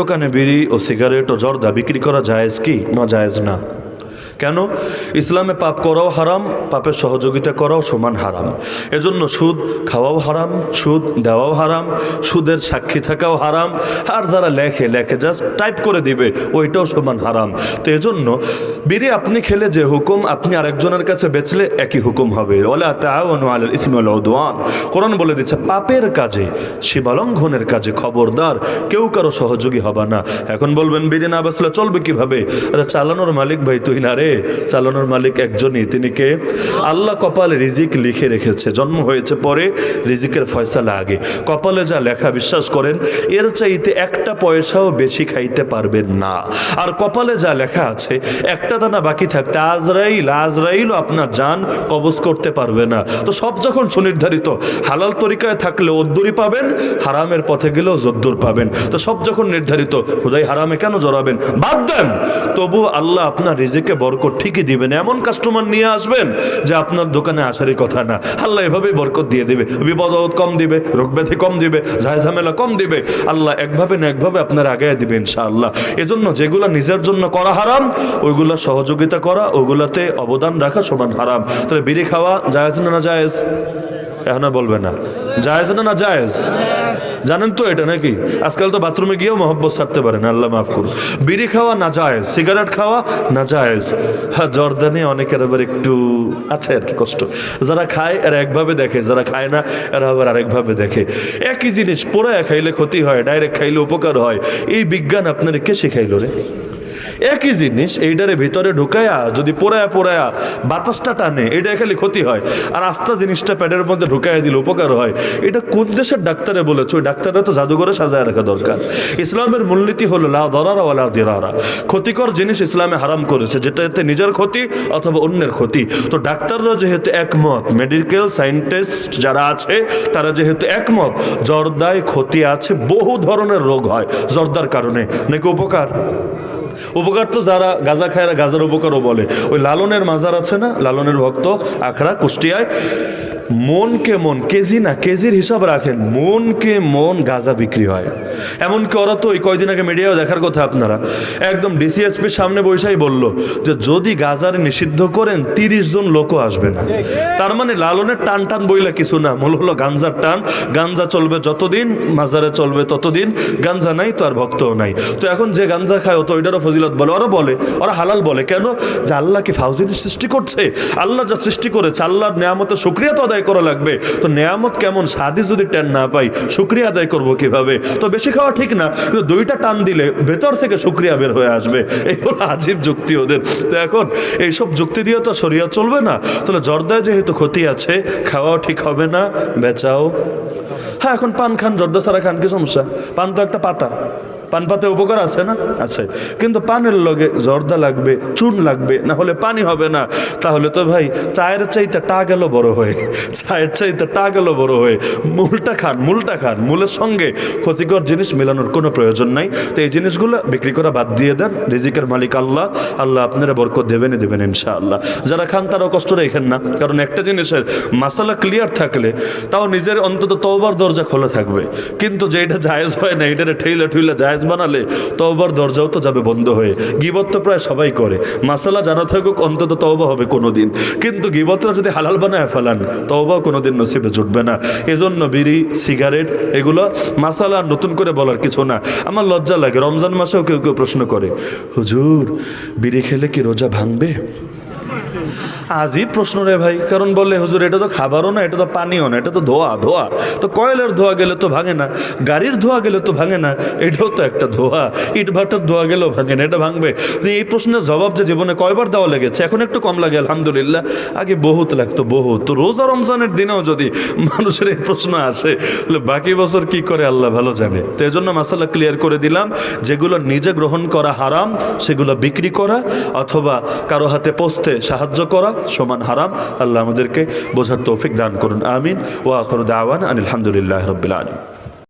দোকানে বিড়ি ও সিগারেট ও জর্দা বিক্রি করা জায়েজ কি? না জায়েজ না। কেন? ইসলামে পাপ করাও হারাম, পাপের সহযোগিতা করাও সমান হারাম। এজন্য সুদ খাওয়াও হারাম, সুদ দেওয়াও হারাম, সুদের সাক্ষী থাকাও হারাম। আর যারা লেখে লেখে জাস্ট টাইপ করে দিবে, ওইটাও সমান হারাম। তো এজন্য বিড়ি আপনি খেলে যে হুকুম আপনি আরেকজনের কাছে বেচলে একই হুকুম হবে। কোরআন বলে দিচ্ছে, পাপের কাজে সীমালঙ্ঘনের কাজে খবরদার, কেউ কারও সহযোগী হবে না। এখন বলবেন, বিড়ি না বেচলে চলবে কীভাবে? আরে চালানোর মালিক ভাই তুই না রে। চালানোর মালিক একজনই। তিনি কে? আল্লাহ কপালে রিজিক লিখে রেখেছে। জন্ম হয়েছে পরে রিজিকের ফয়সালা আগে। কপালে যা লেখা, বিশ্বাস করেন, এর চাইতে একটা পয়সাও বেশি খাইতে পারবেন না। আর কপালে যা লেখা আছে, একটা দানা বাকি থাকতে আজরাইল, আজরাইলও আপনার জান কবজ করতে পারবে না। তো সব যখন সুনির্ধারিত, হালাল তরিকায় থাকলে অদ্দুরি পাবেন, হারামের পথে গেলেও জদ্দুর পাবেন। তো সব যখন নির্ধারিত, হুদাই হারামে কেন জড়াবেন? বাদ দেন! তবু আল্লাহ আপনার রিজিকে বরকত ঠিকই দিবেন, এমন কাস্টমার নিয়ে আসবেন যে আপনার দোকানে আসারই কথা না। আল্লাহ এভাবেই বরকত দিয়ে দিবে। বিপদ কম দিবে, রোগ ব্যাধি কম দিবে ঝামেলা কম দিবে। আল্লাহ একভাবে না একভাবে আপনার আগে দিবে ইনশাআল্লাহ। এজন্য যেগুলো নিজের জন্য করা হারাম, ওইগুলা সহযোগিতা করা ওইগুলাতে অবদান রাখা সমান হারাম। তাহলে বিড়ি খাওয়া জায়েজ না না জায়েজ? এখন বলবে না। জায়েজ না না জায়েজ? জানেন তো এটা নাকি? আজকাল তো বাথরুমে গিয়েও মহব্বত সারতে পারেন, আল্লাহ মাফ করুন। বিড়ি খাওয়া না যায় সিগারেট খাওয়া না যায় হ্যাঁ জর্দানে অনেকের আবার একটু আছে আর কি কষ্ট। যারা খায়, এরা একভাবে দেখে, যারা খায় না, এরা আবার আরেকভাবে দেখে। একই জিনিস, পোড়ায় খাইলে ক্ষতি হয়, ডাইরেক্ট খাইলে উপকার হয়। এই বিজ্ঞান আপনার কে শেখাইলো রে? একই জিনিস এইটারে ভিতরে ঢুকায়া, যদি পোড়ায়া পোড়ায়া বাতাসটা টানে এটা খালি ক্ষতি হয়। আর আস্তা জিনিসটা প্যাডের মধ্যে ঢুকাইয়া দিলে উপকার হয়। এটা কোন দেশের ডাক্তারে বলেছে? ওই ডাক্তাররা তো জাদুঘরে সাজায় রাখা দরকার। ইসলামের মূলনীতি হলো লা দরারা ওয়ালা দিরারা। ক্ষতিকর জিনিস ইসলামে হারাম করেছে যেটা এতে নিজের ক্ষতি অথবা অন্যের ক্ষতি। তো ডাক্তাররা যেহেতু একমত মেডিকেল সায়েন্টিস্ট যারা আছে, তারা যেহেতু একমত, জর্দায় ক্ষতি আছে, বহু ধরনের রোগ হয়, জর্দার কারণে। নাকি উপকার? উপকার তো যারা গাজা খায়রা গাজার উপকারও বলে। ওই লালনের মাজার আছে না? লালনের ভক্ত, আখড়া, কুষ্টিয়ায়। মনকে মন, কেজি না, কেজির হিসাব রাখেন, মনকে মন গাঁজা বিক্রি হয়। এমনকি ওরা তো ওই কয়দিন আগে মিডিয়াও দেখার কথা আপনারা। একদম ডিসিএসপির সামনে বৈশাই বলল যে, যদি গাজার নিষিদ্ধ করেন, তিরিশ জন লোকও আসবে না। তার মানে লালনের টান টান বইলা কিছু না, মূল হলো গাঞ্জার টান। গাঞ্জা চলবে যতদিন, মাজারে চলবে ততদিন গাঞ্জা নাই তো আর ভক্তও নাই। তো এখন যে গাঞ্জা খায় তো ওইটারও ফজিলত বলে, ওরা বলে, ওরা হালাল বলে। কেন? যে আল্লাহ কি সৃষ্টি করছে? আল্লাহ যা সৃষ্টি করেছে, আল্লাহর নেয়ামতের শুক্রিয়া তো আদায় করা লাগবে। তো নেয়ামত কেমন? সাদি যদি টান না পাই, শুক্রিয়া আদায় করব কীভাবে? তো বেশি খাওয়া ঠিক না, কিন্তু দুইটা টান দিলে ভেতর থেকে শুক্রিয়া বের হয়ে আসবে। এই হলো আজীব যুক্তি ওদের। তো এখন এইসব যুক্তি দিয়ে তো সরিয়া চলবে না। তাহলে জর্দায় যেহেতু ক্ষতি আছে, খাওয়াও ঠিক হবে না, বেচাও। হ্যাঁ এখন পান খান, জর্দা সারা খান, কি সমস্যা? পান তো একটা পাতা। পান পাতে উপকার আছে না? আছে। কিন্তু পানের লগে জর্দা লাগবে চুন লাগবে, না হলে পানি হবে না। তাহলে তো ভাই, চায়ের চাইতে টা গেল বড় হয়ে। চায়ের চাইতে টা গেল বড় হয়ে। মূলটা খান মূলটা খান, মূলের সঙ্গে ক্ষতিকর জিনিস মেলানোর কোনো প্রয়োজন নাই। তো এই জিনিসগুলো বিক্রি করা বাদ দিয়ে দেন। রিজিকের মালিক আল্লাহ। আল্লাহ আপনারা বরকত দেবেনই দেবেন ইনশাআল্লাহ। যারা খান তারাও কষ্ট রেখেন না। কারণ একটা জিনিসের মাসালা ক্লিয়ার থাকলে তাও নিজের অন্তত তওবার দরজা খোলা থাকবে। কিন্তু যে এটা জায়েজ হয় না এটা ঠেইলে ঠুইলে জায়েজ বানালে তওবার দরজাও তো যাবে বন্ধ হয়ে। গিবত তো প্রায় সবাই করে। মাসালা জানা থাকুক, অন্তত তওবা হবে কোনো দিন কিন্তু গিবতরা যদি হালাল বানায় ফেলান, তওবা কোনো দিন নসিবে জুটবে না। এজন্য বিড়ি, সিগারেট, এগুলো মাসালা নতুন করে বলার কিছু না। আমার লজ্জা লাগে, রমজান মাসেও কেউ কেউ প্রশ্ন করে, হুজুর, বিড়ি খেলে কি রোজা ভাঙবে? আজই প্রশ্ন রে ভাই, কারণ বললে হুজুর, এটা তো খাবারও না, এটা তো পানিও না, এটা তো ধোয়া ধোয়া। তো কয়লের ধোয়া গেলে তো ভাঙে না, গাড়ির ধোয়া গেলে তো ভাঙে না, এটাও তো একটা ধোয়া। ইট ভাটার ধোয়া গেলেও ভাঙে না, এটা ভাঙবে। এই প্রশ্নের জবাব যে জীবনে কয়বার দেওয়া লেগেছে, এখন একটু কম লাগে, আলহামদুলিল্লাহ। আগে বহুত লাগতো, বহুত। তো রোজা রমজানের দিনেও যদি মানুষের এই প্রশ্ন আসে, তাহলে বাকি বছর কি করে আল্লাহ ভালো জানে? তো এই জন্য মাসালা ক্লিয়ার করে দিলাম, যেগুলো নিজে গ্রহণ করা হারাম, সেগুলো বিক্রি করা, অথবা কারও হাতে পোস্তে সাহায্য করা সমান হারাম। আল্লাহ আমাদেরকে বোঝার তৌফিক দান করুন, আমিন। ও আখর দাওয়ান আলহামদুলিল্লাহ রবিল আলম